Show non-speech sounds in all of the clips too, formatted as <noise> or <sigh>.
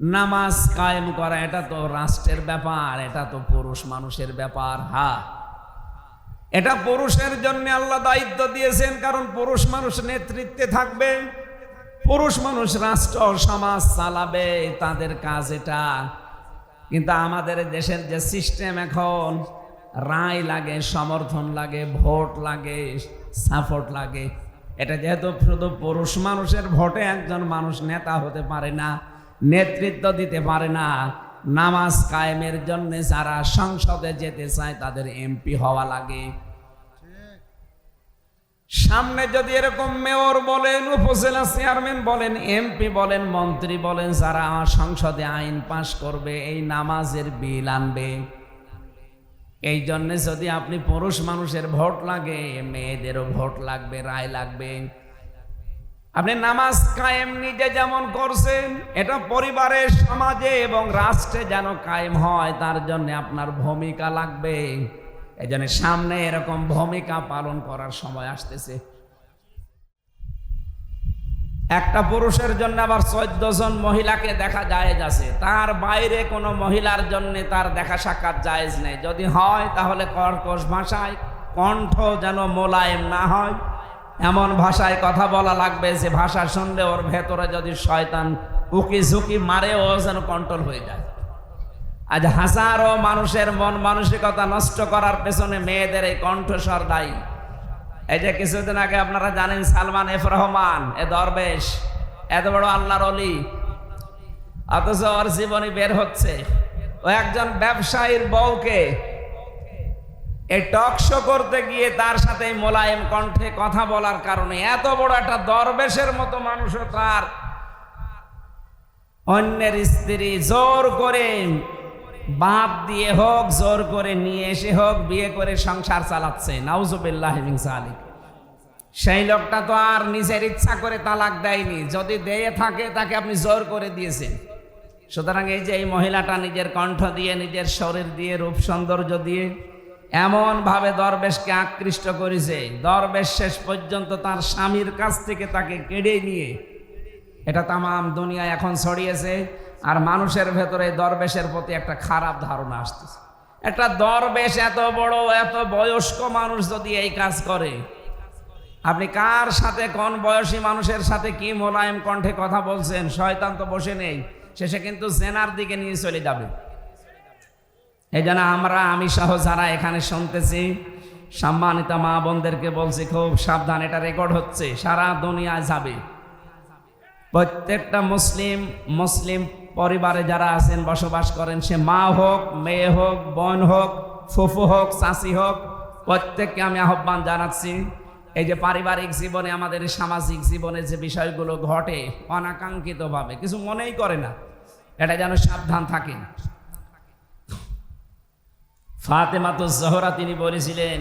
নামাজ কায়েম করা, এটা তো রাষ্ট্রের ব্যাপার, এটা তো পুরুষ মানুষের ব্যাপার, হা। এটা পুরুষের জন্য আল্লাহ দায়িত্ব দিয়েছেন, কারণ পুরুষ মানুষ নেতৃত্বে থাকবে। পুরুষ মানুষ রাষ্ট্র সমাজ চালাবে, তাদের কাজ এটা। কিন্তু আমাদের দেশের যে সিস্টেম এখন, রায় লাগে, সমর্থন লাগে, ভোট লাগে, সাপোর্ট লাগে। এটা যেহেতু শুধু পুরুষ মানুষের ভোটে একজন মানুষ নেতা হতে পারে না নেতৃত্ব দিতে পারে না। নামাজ কায়েমের জন্য যারা সংসদে যেতে চায়, তাদের এমপি হওয়া লাগে। সামনে যদি এরকম মেয়র বলেন, উপজেলা চেয়ারম্যান বলেন, এমপি বলেন, মন্ত্রী বলেন, যারা সংসদে আইন পাশ করবে, এই নামাজের বিল আনবে। এই জন্যে যদি আপনি পুরুষ মানুষের ভোট লাগে, মেয়েদেরও ভোট লাগবে, রায় লাগবে। আপনি নামাজ কায়েম নিজে যেমন করছেন, এটা পরিবারের, সমাজে এবং রাষ্ট্রে যেন কায়েম হয়, তার জন্য আপনার ভূমিকা লাগবে। এই জন্য সামনে এরকম ভূমিকা পালন করার সময় আসতেছে। একটা পুরুষের জন্য আবার চোদ্দ জন মহিলাকে দেখা জায়েজ আছে। তার বাইরে কোনো মহিলার জন্য তার দেখা সাক্ষাৎ জায়েজ নেই। যদি হয় তাহলে কর্কশ ভাষায় কণ্ঠ যেন মোলায়েম না হয়। এমন ভাষায় কথা বলা লাগবে যে ভাষা শুনলে ওর ভেতরে যদি শয়তান উকি ঝুঁকি মারে, ও যেন কন্ট্রোল হয়ে যায়। আজ হাজারো মানুষের মন মানসিকতা নষ্ট করার পেছনে মেয়েদের এই কণ্ঠস্বর দায়ী। এই যে কিছুদিন আগে আপনারা জানেন সালমান এফ রহমান, এ দরবেশ, এত বড় আল্লাহর অলি অথচ ওর জীবনী বের হচ্ছে। ও একজন ব্যবসায়ীর বউকে এই টক শো করতে গিয়ে তার সাথে মোলায়েম কণ্ঠে কথা বলার কারণে এত বড় একটা দরবেশের মতো মানুষও তার। অন্যের স্ত্রী জোর করে বাপ দিয়ে হোক, জোর করে নিয়ে এসে হোক, বিয়ে করে সংসার চালাচ্ছে। নাউজুবিল্লাহ আলী সেই লোকটা তো আর নিজের ইচ্ছা করে তালাক দেয়নি। যদি দেয়ে থাকে, তাকে আপনি জোর করে দিয়েছেন। সুতরাং এই যে এই মহিলাটা নিজের কণ্ঠ দিয়ে, নিজের শরীর দিয়ে, রূপ সৌন্দর্য দিয়ে এমনভাবে দরবেশকে আকৃষ্ট করেছে। দরবেশ শেষ পর্যন্ত তার স্বামীর কাছ থেকে তাকে কেড়ে নিয়ে এটা তামাম দুনিয়ায় এখন ছড়িয়েছে আর মানুষের ভেতরে দরবেশের প্রতি একটা খারাপ ধারণা আসতেছে। একটা দরবেশ এত বড়, এত বয়স্ক মানুষ যদি এই কাজ করে, আপনি কার সাথে, কোন বয়সী মানুষের সাথে কি মোলায়েম কণ্ঠে কথা বলছেন? শয়তান তো বসে নেই, শেষে কিন্তু জেনার দিকে নিয়ে চলে যাবে। এই জন্য আমরা, আমি সহ যারা এখানে শুনতেছি, সম্মানিত মা বোনদেরকে বলছি, খুব সাবধান, এটা রেকর্ড হচ্ছে, সারা দুনিয়ায় যাবে। প্রত্যেকটা মুসলিম মুসলিম পরিবারে যারা আছেন, বসবাস করেন, সে মা হোক, মেয়ে হোক, বোন হোক, ফুফু হোক চাষি হোক, প্রত্যেককে আমি আহ্বান জানাচ্ছি, এই যে পারিবারিক জীবনে, আমাদের সামাজিক জীবনে যে বিষয়গুলো ঘটে, অনাকাঙ্ক্ষিতভাবে, কিছু মনেই করে না, এটা যেন সাবধান থাকেন। ফাতেমাতু জহরা তিনি বলেছিলেন,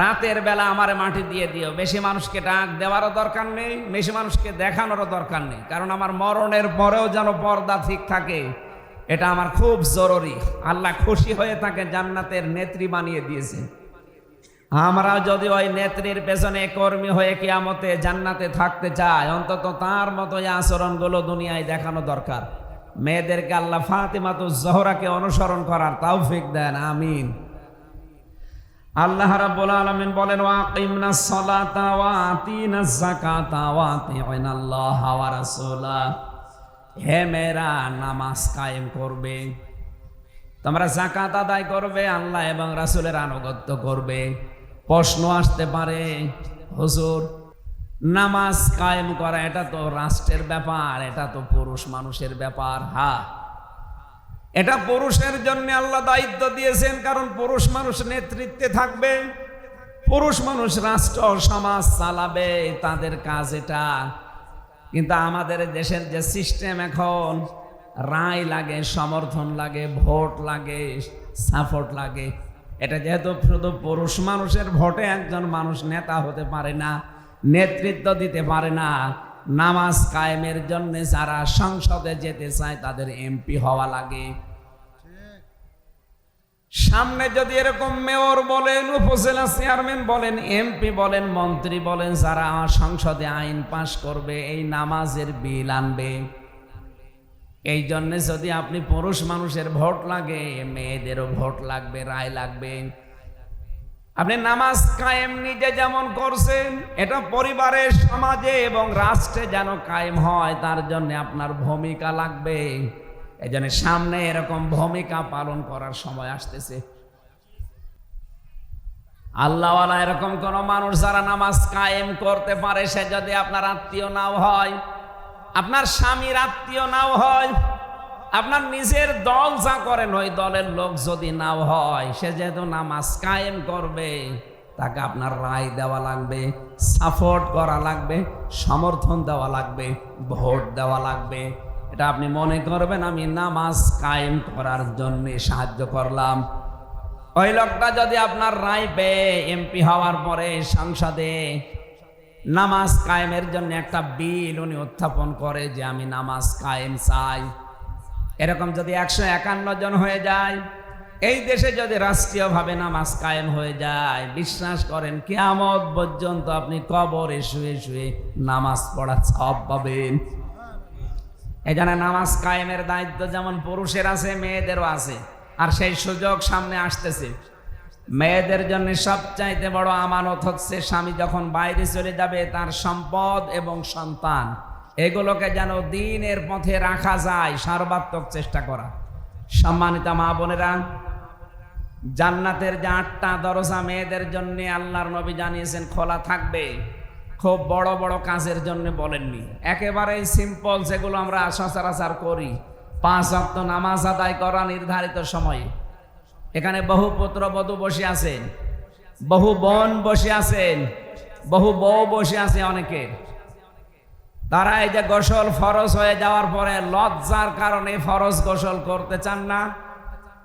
রাতের বেলা আমার মাটি দিয়ে দিও। বেশি মানুষকে ডাক দেওয়ারও দরকার নেই, বেশি মানুষকে দেখানোরও দরকার নেই। কারণ আমার মরণের পরেও যেন পর্দা ঠিক থাকে, এটা আমার খুব জরুরি। আল্লাহ খুশি হয়ে তাকে জান্নাতের নেত্রী বানিয়ে দিয়েছে। আমরা যদি ওই নেত্রীর পেছনে কর্মী হয়ে কিয়ামতে জান্নাতে থাকতে চাই, অন্তত তার মতো আচরণগুলো দুনিয়ায় দেখানো দরকার। মেয়েদেরকে আল্লাহ ফাতেমাতু জহরাকে অনুসরণ করার তৌফিক দেন, আমিন। আল্লাহ রাব্বুল আলামিন বলেন, ওয়াকিমনা সলাতা ওয়া আতিনা যাকাতা ওয়া আতিউনাল্লাহ ওয়া রাসূলা। হে মেরা নামাজ কায়েম করবে। তোমরা যাকাত আদায় করবে, আল্লাহ এবং রাসূলের আনুগত্য করবে। প্রশ্ন আসতে পারে, হুজুর নামাজ কায়েম করা, এটা তো রাষ্ট্রের ব্যাপার, এটা তো পুরুষ মানুষের ব্যাপার, হা। এটা পুরুষের জন্য আল্লাহ দায়িত্ব দিয়েছেন, কারণ পুরুষ মানুষ নেতৃত্বে থাকবে। পুরুষ মানুষ রাষ্ট্র সমাজ চালাবে, তাদের কাজ এটা। কিন্তু আমাদের দেশের যে সিস্টেম এখন, রায় লাগে, সমর্থন লাগে, ভোট লাগে, সাপোর্ট লাগে। এটা যেহেতু শুধু পুরুষ মানুষের ভোটে একজন মানুষ নেতা হতে পারে না নেতৃত্ব দিতে পারে না। নামাজ কায়েমের জন্য যারা সংসদে যেতে চায়, তাদের এমপি হওয়া লাগে। সামনে যদি এরকম মেয়র বলেন, উপজেলা চেয়ারম্যান বলেন, এমপি বলেন, মন্ত্রী বলেন, যারা সংসদে আইন পাশ করবে, এই নামাজের বিল আনবে। এই জন্যে যদি আপনি পুরুষ মানুষের ভোট লাগে, মেয়েদেরও ভোট লাগবে, রায় লাগবে। আপনি নামাজ কায়েম নিজে যেমন করছেন, এটা পরিবারের সমাজে এবং রাষ্ট্রে যেন কায়েম হয়, তার জন্য আপনার ভূমিকা লাগবে। এই জন্য সামনে এরকম ভূমিকা পালন করার সময় আসতেছে। আল্লাহওয়ালা এরকম কোন মানুষ যারা নামাজ কায়েম করতে পারে, সে যদি আপনার আত্মীয় নাও হয়, আপনার স্বামীর আত্মীয় নাও হয় আপনার নিজের দল যা করেন, ওই দলের লোক যদি নাও হয়, সে যেহেতু নামাজ কায়েম করবে, তাকে আপনার রায় দেওয়া লাগবে, সাপোর্ট করা লাগবে, সমর্থন দেওয়া লাগবে, ভোট দেওয়া লাগবে। এটা আপনি মনে করবেন, আমি নামাজ কায়েম করার জন্য সাহায্য করলাম। ওই লোকটা যদি আপনার রায় পেয়ে এমপি হওয়ার পরে সংসদে নামাজ কায়েমের জন্য একটা বিল উনি উত্থাপন করে যে, আমি নামাজ কায়েম চাই। এরকম যদি একশো একান্ন জন হয়ে যায়, এই দেশে যদি রাষ্ট্রীয়ভাবে নামাজ কায়েম হয়ে যায়, বিশ্বাস করেন কেয়ামত পর্যন্ত আপনি কবরে শুয়ে শুয়ে নামাজ পড়া সব পাবেন। জন্য নামাজ কায়েমের দায়িত্ব যেমন পুরুষের আছে, মেয়েদেরও আছে। আর সেই সুযোগ সামনে আসতেছে। মেয়েদের জন্য সবচাইতে বড় আমানত হচ্ছে স্বামী যখন বাইরে চলে যাবে, তার সম্পদ এবং সন্তান এগুলোকে যেন দিনের পথে রাখা যায়, সর্বাত্মক চেষ্টা করা। সম্মানিতা মা বোনেরা, জান্নাতের যে আটটা দরজা মেয়েদের জন্য আল্লাহর নবী জানিয়েছেন, খোলা থাকবে। খুব বড় বড় কাজের জন্য বলেননি। একেবারেই সিম্পল যেগুলো আমরা সচরাচর করি। পাঁচ অক্ত নামাজ আদায় করা নির্ধারিত সময়ে। এখানে বহু পুত্র বধূ বসে আছেন। বহু বোন বসে আছেন। বহু বউ বসে আছে অনেকের। তারা এই যে গোসল ফরজ হয়ে যাওয়ার পরে লজ্জার কারণে ফরজ গোসল করতে চান না।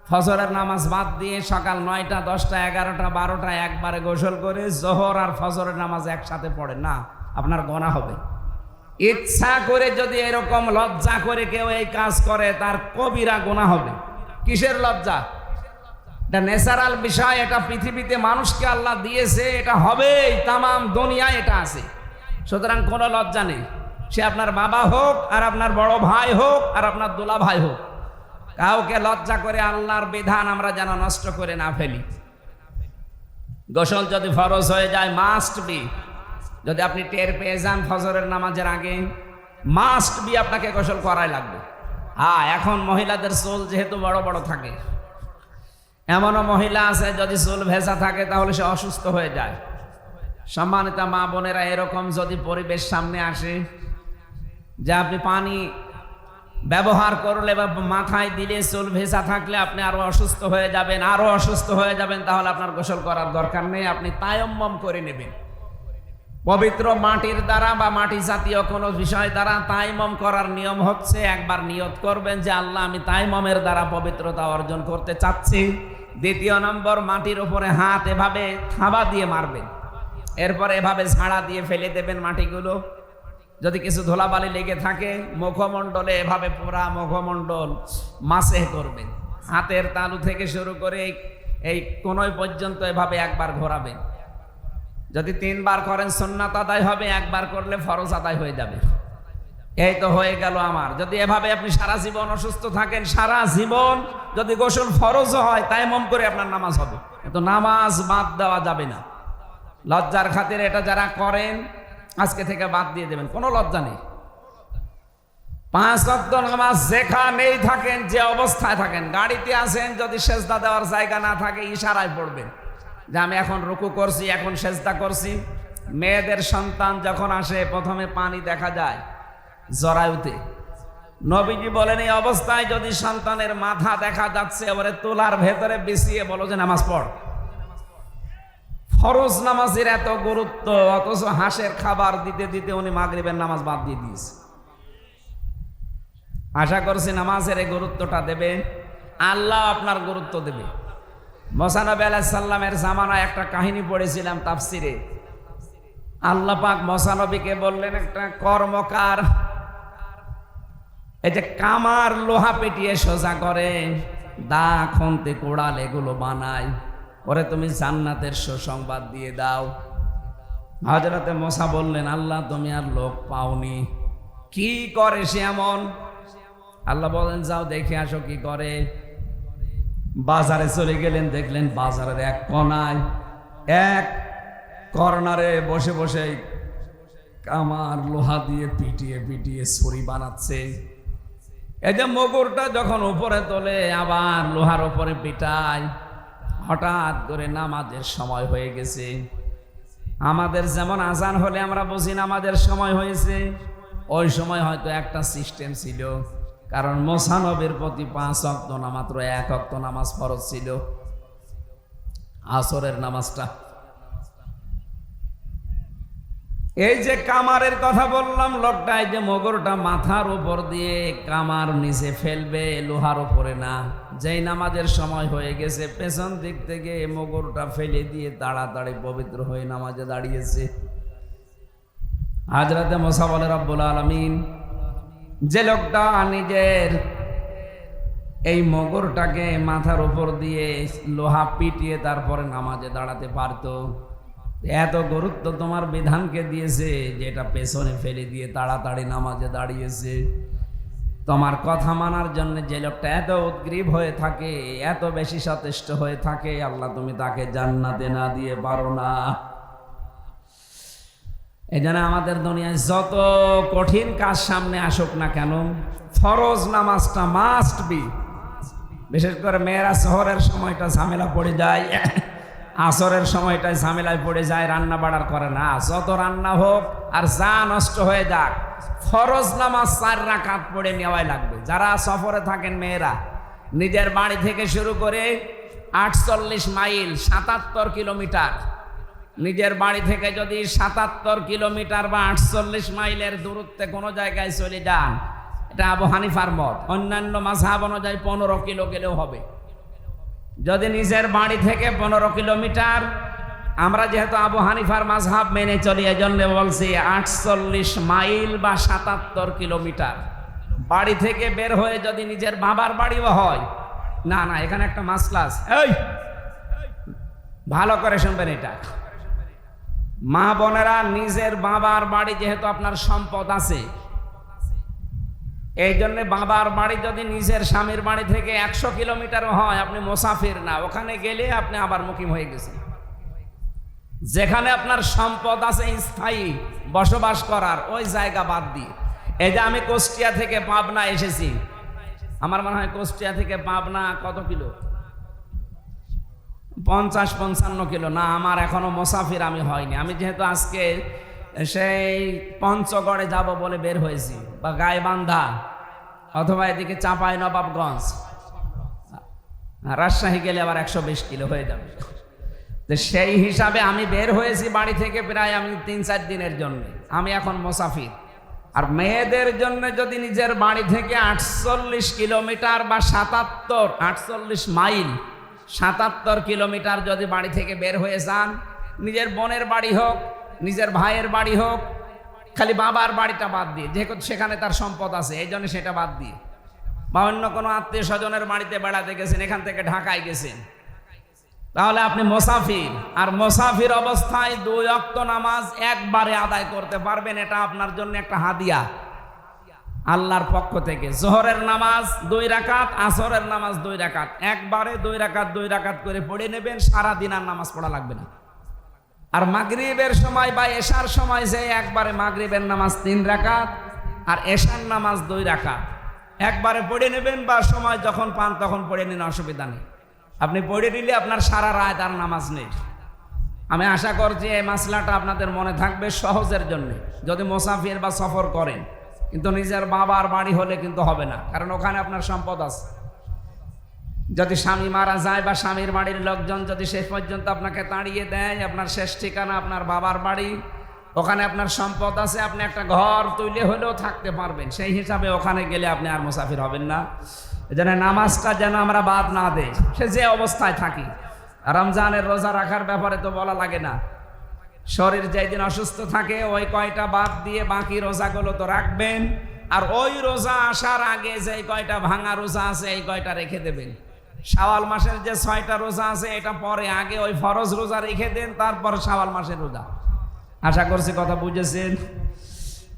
ফজরের নামাজ বাদ দিয়ে সকাল নয়টা, দশটা, এগারোটা, বারোটা একবারে গোসল করে জোহর আর ফজরের নামাজ একসাথে পড়ে। না, আপনার গোনা হবে। ইচ্ছা করে যদি এরকম লজ্জা করে কেউ এই কাজ করে, তার কবিরা গোনা হবে। কিসের লজ্জা? এটা ন্যাচারাল বিষয়, এটা পৃথিবীতে মানুষকে আল্লাহ দিয়েছে, এটা হবেই, তামাম দুনিয়ায় এটা আছে। সুতরাং কোনো লজ্জা নেই। সে আপনার বাবা হোক, আর আপনার বড় ভাই হোক, আর আপনার দোলা ভাই হোক। কাউকে লজ্জা করে আল্লাহর বিধান আমরা যেন নষ্ট করে না ফেলি। গোসল যদি ফরজ হয়ে যায় মাস্ট বি যদি আপনি টের পেয়ে যান ফজরের নামাজের আগে মাস্ট বি আপনাকে গোসল করাই লাগবে। হ্যাঁ এখন মহিলাদের চুল যেহেতু বড় বড় থাকে, এমনও মহিলা আছে, যদি চুল ভেজা থাকে তাহলে সে অসুস্থ হয়ে যায়। সম্মানিত মা বোনেরা, এরকম যদি পরিবেশ সামনে আসে যে আপনি পানি ব্যবহার করলে বা মাথায় দিলে চুল ভেসা থাকলে আপনি আরও অসুস্থ হয়ে যাবেন, আরও অসুস্থ হয়ে যাবেন, তাহলে আপনার গোসল করার দরকার নেই, আপনি তায়ম্বম করে নেবেন। পবিত্র মাটির দ্বারা বা মাটি জাতীয় কোনো বিষয় দ্বারা তাইমম করার নিয়ম হচ্ছে, একবার নিয়ত করবেন যে আল্লাহ আমি তাইমমের দ্বারা পবিত্রতা অর্জন করতে চাচ্ছি। দ্বিতীয় নম্বর, মাটির উপরে হাত এভাবে থাবা দিয়ে মারবেন। এরপর এভাবে ঝাড়া দিয়ে ফেলে দেবেন মাটিগুলো। যদি কিছু ধুলাবালি লেগে থাকে, মুখমণ্ডলে এভাবে পুরা মুখমণ্ডল মাসে করবেন হাতের তালু থেকে শুরু করে এই- কোনোই পর্যন্ত এভাবে একবার ঘোরাবেন যদি তিনবার করেন, সুন্নাত আদায় হবে, একবার করলে ফরজ আদায় হয়ে যাবে। এই তো হয়ে গেল আমার। যদি এভাবে আপনি সারা জীবন অসুস্থ থাকেন, সারা জীবন যদি গোসল ফরজ হয়, তাই মম করে আপনার নামাজ হবে। তো নামাজ বাদ দেওয়া যাবে না। লজ্জার খাতিরে এটা যারা করেন আজকে থেকে বাদ দিয়ে দেবেন, কোনো লজ্জা নেই। পাঁচ অক্ত নামাজ যেখানেই থাকেন, যে অবস্থায় থাকেন, গাড়িতে আছেন যদি সেজদা দেওয়ার জায়গা না থাকে, ইশারায় পড়বেন। যে আমি এখন রুকু করছি, এখন সেজদা করছি। মেয়েদের সন্তান যখন আসে, প্রথমে পানি দেখা যায়, জরায়ুতে। নবীজি বলেন, এই অবস্থায় যদি সন্তানের মাথা দেখা যাচ্ছে এবারে তোলার ভেতরে বিছিয়ে বলো যে, নামাজ পড়। ফরজ নামাজের এত গুরুত্ব, অথচ হাঁসের খাবার দিতে দিতে উনি মাগরিবের নামাজ বাদ দিয়ে দিয়েছে। আশা করছি নামাজের এই গুরুত্বটা দেবে। আল্লাহ আপনার গুরুত্ব দেবে। মসানবী আলাইসাল্লামের জামানায় একটা কাহিনী পড়েছিলাম তাফসিরে। আল্লাহ পাক মসানবীকে বললেন, একটা কর্মকার, এই যে কামার লোহা পেটিয়ে সোজা করে দা খন্তে, কোড়াল এগুলো বানায়। পরে তুমি জান্নাতের সুসংবাদ দিয়ে দাও। হজরতে মশা বললেন, আল্লাহ, তুমি আর লোক পাওনি। কি করে সে এমন? আল্লাহ বলেন, যাও দেখে আসো কি করে। বাজারে চলে গেলেন, দেখলেন বাজারের এক কোনায় এক কর্নারে বসে বসে কামার লোহা দিয়ে পিটিয়ে পিটিয়ে ছড়ি বানাচ্ছে। এই যে মগুরটা যখন উপরে তোলে, আবার লোহার উপরে পিটায়। হঠাৎ করে নামাজের সময় হয়ে গেছে। আমাদের যেমন আজান হলে আমরা বুঝি নামাজের সময় হয়েছে, ওই সময় হয়তো একটা সিস্টেম ছিল। কারণ মোসানবের প্রতি পাঁচ অক্ত না, মাত্র এক অক্ত নামাজ ফরজ ছিল। আসরের নামাজটা এই যে কামারের কথা বললাম লোকটা এই যে মগরটা মাথার উপর দিয়ে কামার নিচে ফেলবে, লোহার উপরে না। যেই নামাজের সময় হয়ে গেছে, পেছন দিক থেকে মগরটা ফেলে দিয়ে তাড়াতাড়ি পবিত্র হয়ে নামাজে দাঁড়িয়েছে। হাজরাতে মোসা বলে, রব্বুল আলমিন, যে লোকটা নিজের এই মগরটাকে মাথার উপর দিয়ে লোহা পিটিয়ে তারপরে নামাজে দাঁড়াতে পারতো এত গুরুত্ব তোমার বিধানকে দিয়েছে, যেটা পেছনে ফেলে দিয়ে তাড়াতাড়ি নামাজে দাঁড়িয়েছে। তোমার কথা মানার জন্য যে লোকটা এত উদ্গ্রীব হয়ে থাকে, এত বেশি সচেষ্ট হয়ে থাকে, আল্লাহ তুমি তাকে জান্নাতে না দিয়ে পারো না। এই জন্য আমাদের দুনিয়ায় যত কঠিন কাজ সামনে আসুক না কেন, ফরজ নামাজটা মাস্ট বি বিশেষ করে মেয়েরা শহরের সময়টা ঝামেলা পড়ে যায়। আসরের সময়টায় ঝামেলায় পড়ে যায়, রান্না বাড়ার করে না। যত রান্না হোক আর যা নষ্ট হয়ে যাক, ফরজ নামাজ চার রাকাত পড়ে নেওয়াই লাগবে। যারা সফরে থাকেন মেয়েরা, নিজের বাড়ি থেকে শুরু করে আটচল্লিশ মাইল, সাতাত্তর কিলোমিটার, নিজের বাড়ি থেকে যদি সাতাত্তর কিলোমিটার বা আটচল্লিশ মাইলের দূরত্বে কোনো জায়গায় চলে যান, এটা আবু হানিফার মত। অন্যান্য মাঝাব অনুযায়ী পনেরো কিলো গেলেও হবে। যদি নিজের বাড়ি থেকে পনেরো কিলোমিটার, আমরা যেহেতু আবু হানিফার মাঝহাব মেনে চলি, এজন্য বলছি আটচল্লিশ মাইল বা সাতাত্তর কিলোমিটার। বাড়ি থেকে বের হয়ে যদি নিজের বাবার বাড়িও হয়, না না, এখানে একটা মাসলাস এই! ভালো করে শুনবেন এটা। মা বোনেরা নিজের বাবার বাড়ি যেহেতু আপনার সম্পদ আছে এই জন্য বাবার বাড়ি যদি নিজের স্বামীর বাড়ি থেকে একশো কিলোমিটার হয়, আপনি মোসাফির না। ওখানে গেলে আপনি আবার মুকিম হয়ে গেছেন। যেখানে আপনার সম্পদ আছে স্থায়ী, বসবাস করার, ওই জায়গা বাদ দিয়ে। এই যে আমি কুষ্টিয়া থেকে পাবনা এসেছি। আমার মনে হয় কুষ্টিয়া থেকে পাবনা কত কিলো? পঞ্চাশ, পঞ্চান্ন কিলো। না, আমার এখনও মোসাফির আমি হয়নি। আমি যেহেতু আজকে সেই পঞ্চগড়ে যাব বলে বের হয়েছি। বা গাইবান্ধা অথবা এদিকে চাপাই নবাবগঞ্জ। রাজশাহী গেলে আবার একশো বিশ কিলো হয়ে যাবে। তো সেই হিসাবে আমি বের হয়েছি বাড়ি থেকে প্রায় আমি তিন চার দিনের জন্য। আমি এখন মোসাফির। আর মেয়েদের জন্য যদি নিজের বাড়ি থেকে আটচল্লিশ কিলোমিটার বা সাতাত্তর, আটচল্লিশ মাইল, সাতাত্তর কিলোমিটার যদি বাড়ি থেকে বের হয়ে যান, নিজের বোনের বাড়ি হোক, নিজের ভাইয়ের বাড়ি হোক খালি বাবার বাড়িটা বাদ দিয়ে যেহেতু সেখানে তার সম্পদ আছে, এই জন্য সেটা বাদ দিয়ে। বা অন্য কোনো আত্মীয় স্বজনের বাড়িতে বেড়াতে গেছেন, এখান থেকে ঢাকায় গেছেন। তাহলে আপনি মোসাফির, আর মোসাফির অবস্থায় দুই অক্ত নামাজ একবারে আদায় করতে পারবেন, এটা আপনার জন্য একটা হাদিয়া। আল্লাহর পক্ষ থেকে। জোহরের নামাজ দুই রাকাত, আসরের নামাজ দুই রাকাত। একবারে দুই রাকাত দুই রাকাত করে পড়ে নেবেন সারা দিন আর নামাজ পড়া লাগবে না। আর মাগরিবের সময় বা এশার সময় যে একবারে মাগরিবের নামাজ তিন রাকাত আর এশার নামাজ দুই রাকাত। একবারে পড়ে নেবেন বা সময় যখন পান তখন পড়ে নিন, অসুবিধা নেই। আপনি পড়ে নিলে আপনার সারা রাত আর নামাজ নেই। আমি আশা করছি এই মাসলাটা আপনাদের মনে থাকবে সহজের জন্য। যদি মোসাফির বা সফর করেন, কিন্তু নিজের বাবার বাড়ি হলে কিন্তু হবে না, কারণ ওখানে আপনার সম্পদ আছে। যদি স্বামী মারা যায় বা স্বামীর বাড়ির লোকজন যদি শেষ পর্যন্ত আপনাকে তাড়িয়ে দেয়, আপনার শেষ ঠিকানা আপনার বাবার বাড়ি, ওখানে আপনার সম্পদ আছে, আপনি একটা ঘর তুলে হলেও থাকতে পারবেন। সেই হিসাবে ওখানে গেলে আপনি আর মুসাফির হবেন না। যেন নামাজটা যেন আমরা বাদ না দেই। সে যে অবস্থায় থাকি। রমজানের রোজা রাখার ব্যাপারে তো বলা লাগে না। শরীর যেদিন অসুস্থ থাকে, ওই কয়টা বাদ দিয়ে বাকি রোজাগুলো তো রাখবেন। আর ওই রোজা আসার আগে যে কয়টা ভাঙা রোজা আছে, এই কয়টা রেখে দেবেন। শাওয়াল মাসের যে ছয়টা রোজা আছে, এটা পরে আগে ওই ফরজ রোজা রেখে দেন, তারপর শাওয়াল মাসের রোজা। আশা করছি কথা বুঝেছেন?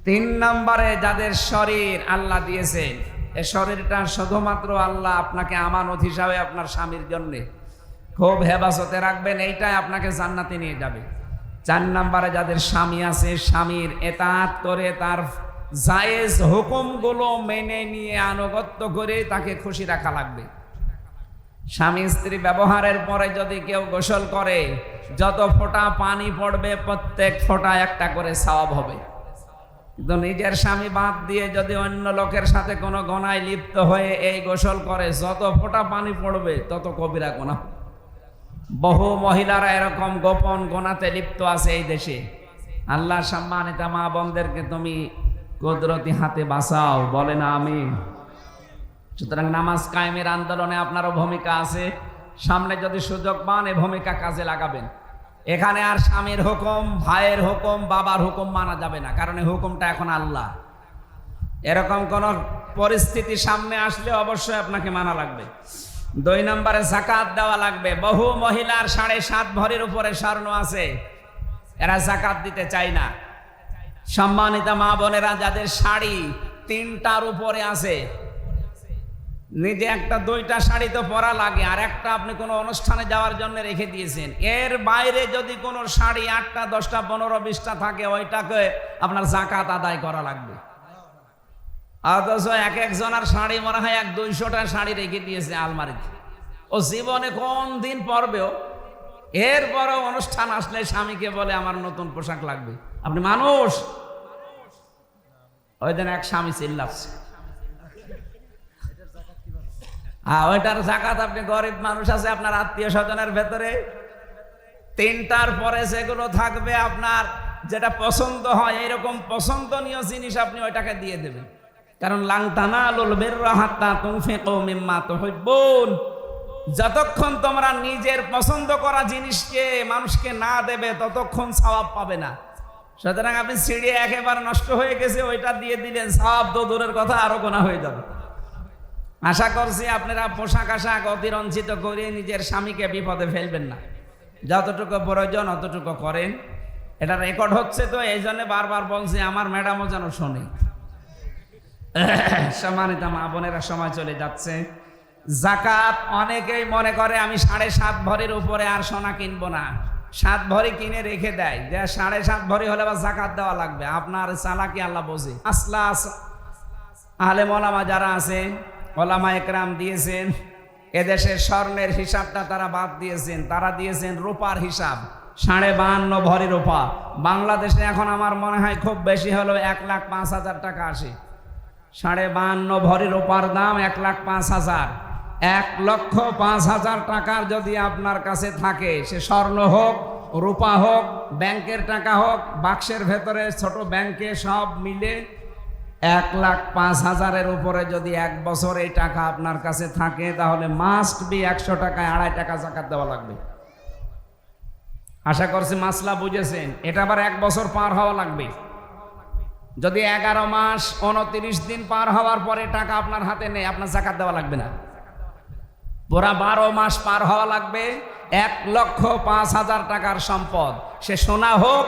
তিন নম্বরে যাদের শরীর আল্লাহ দিয়েছেন, এ শরীরটা শুধুমাত্র আল্লাহ আপনাকে আমানত হিসাবে আপনার স্বামীর জন্যে। খুব হেফাজতে রাখবেন, এইটাই আপনাকে জান্নাতে নিয়ে যাবে। চার নাম্বারে যাদের স্বামী আছে, স্বামীর এতাত করে তার জায়েজ হুকুমগুলো মেনে নিয়ে আনুগত্য করে তাকে খুশি রাখা লাগবে। স্বামী স্ত্রী ব্যবহারের পরে যদি কেউ গোসল করে, যত ফোঁটা পানি পড়বে, প্রত্যেক ফোঁটা একটা করে সওয়াব হবে। কিন্তু নিজের স্বামী বাদ দিয়ে যদি অন্য লোকের সাথে কোনো গনায় লিপ্ত হয়ে এই গোসল করে, যত ফোঁটা পানি পড়বে, তত কবিরা গোনা বহু মহিলারা এরকম গোপন গোনাতে লিপ্ত আছে এই দেশে। আল্লাহ সম্মানিতা মা বোনদেরকে তুমি কুদরতি হাতে বাঁচাও বলে না আমি সুতরাং নামাজ কায়েমের আন্দোলনে আপনারও ভূমিকা আছে। সামনে যদি সুযোগ পান, এই ভূমিকা কাজে লাগাবেন। এখানে আর স্বামীর হুকুম, ভাইয়ের হুকুম, বাবার হুকুম মানা যাবে না, কারণ এই হুকুমটা এখন আল্লাহ। এরকম কোন পরিস্থিতি সামনে আসলে অবশ্যই আপনাকে মানা লাগবে। দুই নম্বরে জাকাত দেওয়া লাগবে। বহু মহিলার সাড়ে সাত ভরির উপরে স্বর্ণ আছে। এরা জাকাত দিতে চায় না। সম্মানিত মা বোনেরা, যাদের শাড়ি তিনটার উপরে আছে নিজে একটা দুইটা শাড়ি তো পরা লাগে, আর একটা আপনি কোনো অনুষ্ঠানে যাওয়ার জন্য রেখে দিয়েছেন। এর বাইরে যদি কোনো শাড়ি আটটা, দশটা, পনেরো, বিশটা থাকে, ওইটাকে আপনার জাকাত আদায় করা লাগবে। অথচ এক একজনের শাড়ি মনে হয় এক দুইশোটা শাড়ি রেখে দিয়েছে আলমারিতে। ও জীবনে কোন দিন পরবেও, এরপরও অনুষ্ঠান আসলে স্বামীকে বলে, আমার নতুন পোশাক লাগবে। আপনি মানুষ? ওই দিন এক স্বামী চিল্লাচ্ছে। হ্যাঁ ওইটার জাকাত আপনি গরিব মানুষ আছে, আপনার আত্মীয় স্বজনের ভেতরে। তিনটার পরে সেগুলো থাকবে আপনার যেটা পছন্দ হয় এরকম পছন্দনীয় জিনিস আপনি ওইটাকে দিয়ে দেবেন। কারণ লাংটানা আলুল বের হাত্তা তুমফে কৌমিম্মা তো বোন যতক্ষণ তোমরা নিজের পছন্দ করা জিনিসকে, মানুষকে না দেবে, ততক্ষণ সওয়াব পাবে না। সুতরাং আপনি সিঁড়ি একেবারে নষ্ট হয়ে গেছে, ওইটা দিয়ে দিলেন, সওয়াব তো দূরের কথা, আরও গোনা হয়ে যাবে। আশা করছি আপনারা পোশাক আশাক অতিরঞ্চিত করে নিজের স্বামীকে বিপদে ফেলবেন না। যতটুকু প্রয়োজন অতটুকু করেন। এটা রেকর্ড হচ্ছে তো এই জন্য বারবার বলছি, আমার ম্যাডামও যেন শোনে। <laughs> সম্মানিত মা বোনেরা, সময় চলে যাচ্ছে। জাকাত অনেকেই মনে করে, আমি সাড়ে সাত ভরির উপরে আর সোনা কিনবো না। সাত ভরি কিনে রেখে দেয়। যে সাড়ে সাত ভরি হলে বা জাকাত দেওয়া লাগবে। আপনার চালাকি আল্লাহ বোঝে। আসলা আলে মলামা যারা আছে ওলামা একরাম দিয়েছেন, এদেশের স্বর্ণের হিসাবটা তারা বাদ দিয়েছেন, তারা দিয়েছেন রূপার হিসাব, সাড়ে বাহান্ন ভরি রূপা। বাংলাদেশে এখন আমার মনে হয় খুব বেশি হলো এক লাখ পাঁচ হাজার টাকা আসে। সাড়ে বাহান্ন ভরি রূপার দাম এক লাখ পাঁচ হাজার। এক লক্ষ পাঁচ হাজার টাকার যদি আপনার কাছে থাকে, সে স্বর্ণ হোক, রূপা হোক, ব্যাংকের টাকা হোক, বাক্সের ভেতরে ছোট ব্যাংকে সব মিলে এক লাখ পাঁচ হাজারের উপরে যদি এক বছর এই টাকা আপনার কাছে থাকে, তাহলে মাস্ট বি একশো টাকায় আড়াই টাকা জাকাত দেওয়া লাগবে। আশা করছি মাসলা বুঝেছেন। এটা আবার এক বছর পার হওয়া লাগবে। যদি এগারো মাস উনত্রিশ দিন পার হওয়ার পরে টাকা আপনার হাতে নেই, আপনার জাকাত দেওয়া লাগবে না। পুরা বারো মাস পার হওয়া লাগবে। এক লক্ষ পাঁচ হাজার টাকার সম্পদ। সে সোনা হোক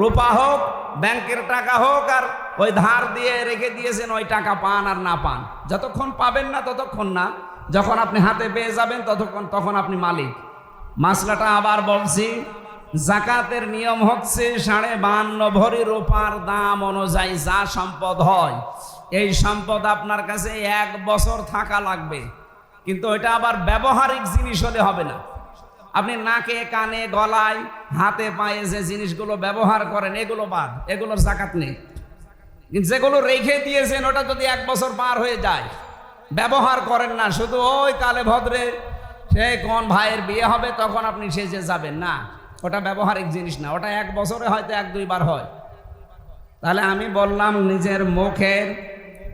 রূপা হোক, ব্যাংকের টাকা হোক আর ওই ধার দিয়ে রেখে দিয়েছেন, ওই টাকা পান আর না পান। যতক্ষণ পাবেন না ততক্ষণ না, যখন আপনি হাতে পেয়ে যাবেন ততক্ষণ, তখন আপনি মালিক। মাসলাটা আবার বলছি, জাকাতের নিয়ম হচ্ছে সাড়ে বান্ন ভরি রূপার দাম অনুযায়ী যা সম্পদ হয়, এই সম্পদ আপনার কাছে এক বছর থাকা লাগবে। কিন্তু ওইটা আবার ব্যবহারিক জিনিস হলে হবে না। আপনি নাকে, কানে, গলায়, হাতে, পায়ে যে জিনিসগুলো ব্যবহার করেন, এগুলো বাদ, এগুলোর জাকাত নেই। কিন্তু যেগুলো রেখে দিয়েছেন, ওটা যদি এক বছর পার হয়ে যায়, ব্যবহার করেন না, শুধু ওই কালে ভদ্রে, সে কোন ভাইয়ের বিয়ে হবে, তখন আপনি সেজে যাবেন, না। ওটা ব্যবহারিক জিনিস না, ওটা এক বছরে হয়তো এক, দুইবার হয়। তাহলে আমি বললাম, নিজের মুখের,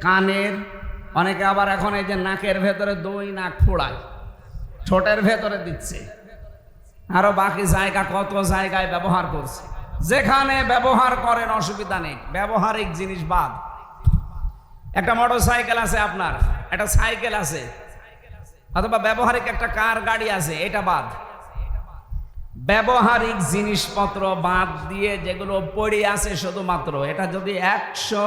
কানের, অনেকে আবার এখন এই যে নাকের ভেতরে দুই নাক ফোড়ায়, ঠোঁটের ভেতরে দিচ্ছে। আরও বাকি জায়গা কত জায়গায় ব্যবহার করছে? যেখানে ব্যবহার করেন অসুবিধা নেই। ব্যবহারিক জিনিস বাদ। একটা মোটর সাইকেল আছে আপনার, একটা সাইকেল আছে, অথবা ব্যবহারিক একটা কার গাড়ি আছে, এটা বাদ। ব্যবহারিক জিনিসপত্র বাদ দিয়ে যেগুলো পড়ে আছে শুধুমাত্র, এটা যদি একশো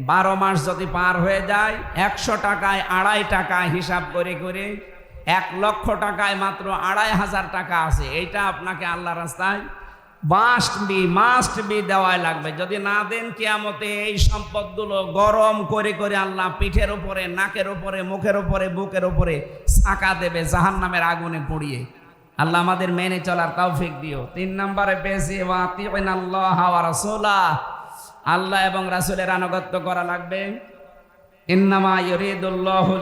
বারো মাস যদি পার হয়ে যায়, একশো টাকায়, আড়াই টাকা হিসাব করে করে এক লক্ষ টাকায় মাত্র আড়াই হাজার টাকা আছে। এইটা আপনাকে আল্লাহ রাস্তায় মাস্ট বি মাস্ট বি দেওয়াই লাগবে। যদি না দেন কেয়ামতে এই সম্পদগুলো গরম করে করে আল্লাহ পিঠের উপরে, নাকের উপরে, মুখের উপরে, বুকের উপরে চাকা দেবে জাহান নামের আগুনে পুড়িয়ে। আল্লাহ আমাদের মেনে চলার তৌফিক দিও। তিন নম্বরে পেয়েছি আল্লাহ আল্লাহ এবং রাসূলের আনুগত্য করা লাগবে। ইন্নামা ইউরিদুল্লাহু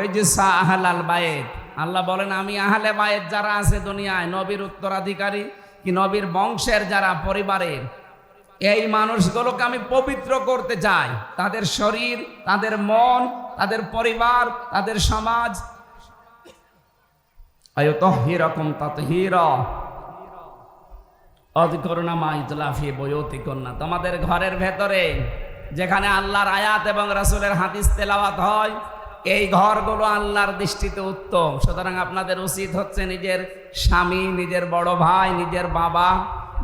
রিজসা আহলাল বাইত। আল্লাহ বলেন, আমি আহলে বাইত যারা আছে দুনিয়ায়, নবীর উত্তরাধিকারী কি নবীর বংশের যারা পরিবারের এই মানুষগুলোকে আমি পবিত্র করতে চাই। তাদের শরীর, তাদের মন, তাদের পরিবার, তাদের সমাজ। আয়তহিরকম ততহির। অধিকরণা মা ইতলাফি বয়তি কন্যা তোমাদের ঘরের ভেতরে যেখানে আল্লাহর আয়াত এবং রাসূলের হাদিস তেলাওয়াত হয়, এই ঘরগুলো আল্লাহর দৃষ্টিতে উত্তম। সুতরাং আপনাদের উচিত হচ্ছে নিজের স্বামী, নিজের বড় ভাই, নিজের বাবা,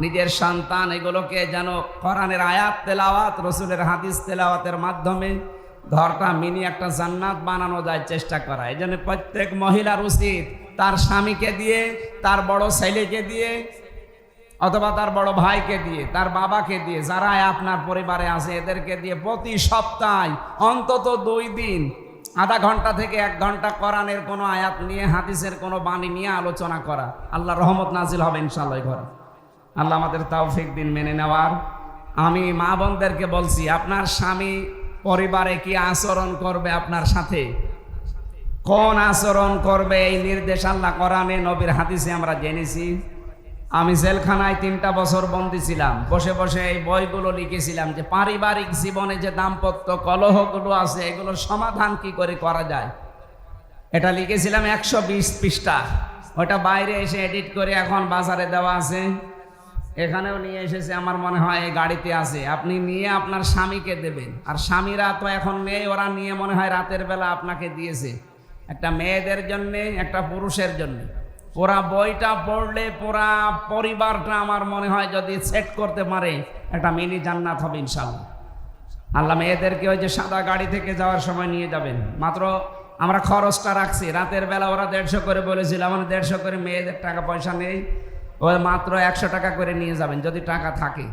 নিজের সন্তান, এগুলোকে যেন কোরআনের আয়াত তেলাওয়াত, রসুলের হাদিস তেলাওয়াতের মাধ্যমে ঘরটা মিনি একটা জান্নাত বানানো যায় চেষ্টা করা। এই জন্য প্রত্যেক মহিলার উচিত তার স্বামীকে দিয়ে, তার বড় ছেলেকে দিয়ে অথবা তার বড় ভাইকে দিয়ে, তার বাবাকে দিয়ে যারা আপনার পরিবারে আছে, এদেরকে দিয়ে প্রতি সপ্তাহে অন্তত দুই দিন, আধা ঘণ্টা থেকে এক ঘণ্টা কোরআনের কোনো আয়াত নিয়ে, হাদিসের কোনো বাণী নিয়ে আলোচনা করা। আল্লাহ রহমত নাজিল হবে ইনশাল্লাহ ঘরে। আল্লাহ আমাদের তৌফিক দিন মেনে নেওয়ার। আমি মা বোনদেরকে বলছি, আপনার স্বামী পরিবারে কি আচরণ করবে আপনার সাথে? কোন আচরণ করবে? এই নির্দেশ আল্লাহ কোরআনে, নবীর হাদিসে আমরা জেনেছি। আমি জেলখানায় তিনটা বছর বন্দি ছিলাম বসে বসে এই বইগুলো লিখেছিলাম যে পারিবারিক জীবনে যে দাম্পত্য কলহগুলো আছে, এগুলোর সমাধান কি করে করা যায়? এটা লিখেছিলাম একশো বিশ পৃষ্ঠা। ওটা বাইরে এসে এডিট করে এখন বাজারে দেওয়া আছে। এখানেও নিয়ে এসেছে, আমার মনে হয় এই গাড়িতে আছে। আপনি নিয়ে আপনার স্বামীকে দেবেন। আর স্বামীরা তো এখন নেই ওরা নিয়ে মনে হয় রাতের বেলা আপনাকে দিয়েছে। একটা মেয়েদের জন্যে, একটা পুরুষের জন্যে। পুরা বইটা পড়লে পুরা পরিবারটা আমার মনে হয় যদি সেট করতে পারে, একটা মিনি জান্নাত হবে ইনশাল্লাহ আল্লাহ মেয়েদেরকে ওই যে সাদা গাড়ি থেকে যাওয়ার সময় নিয়ে যাবেন। মাত্র আমরা খরচটা রাখছি, রাতের বেলা ওরা দেড়শো করে বলেছিল আমার দেড়শো করে মেয়েদের টাকা পয়সা নেই, ওরা মাত্র একশো টাকা করে নিয়ে যাবেন, যদি টাকা থাকে।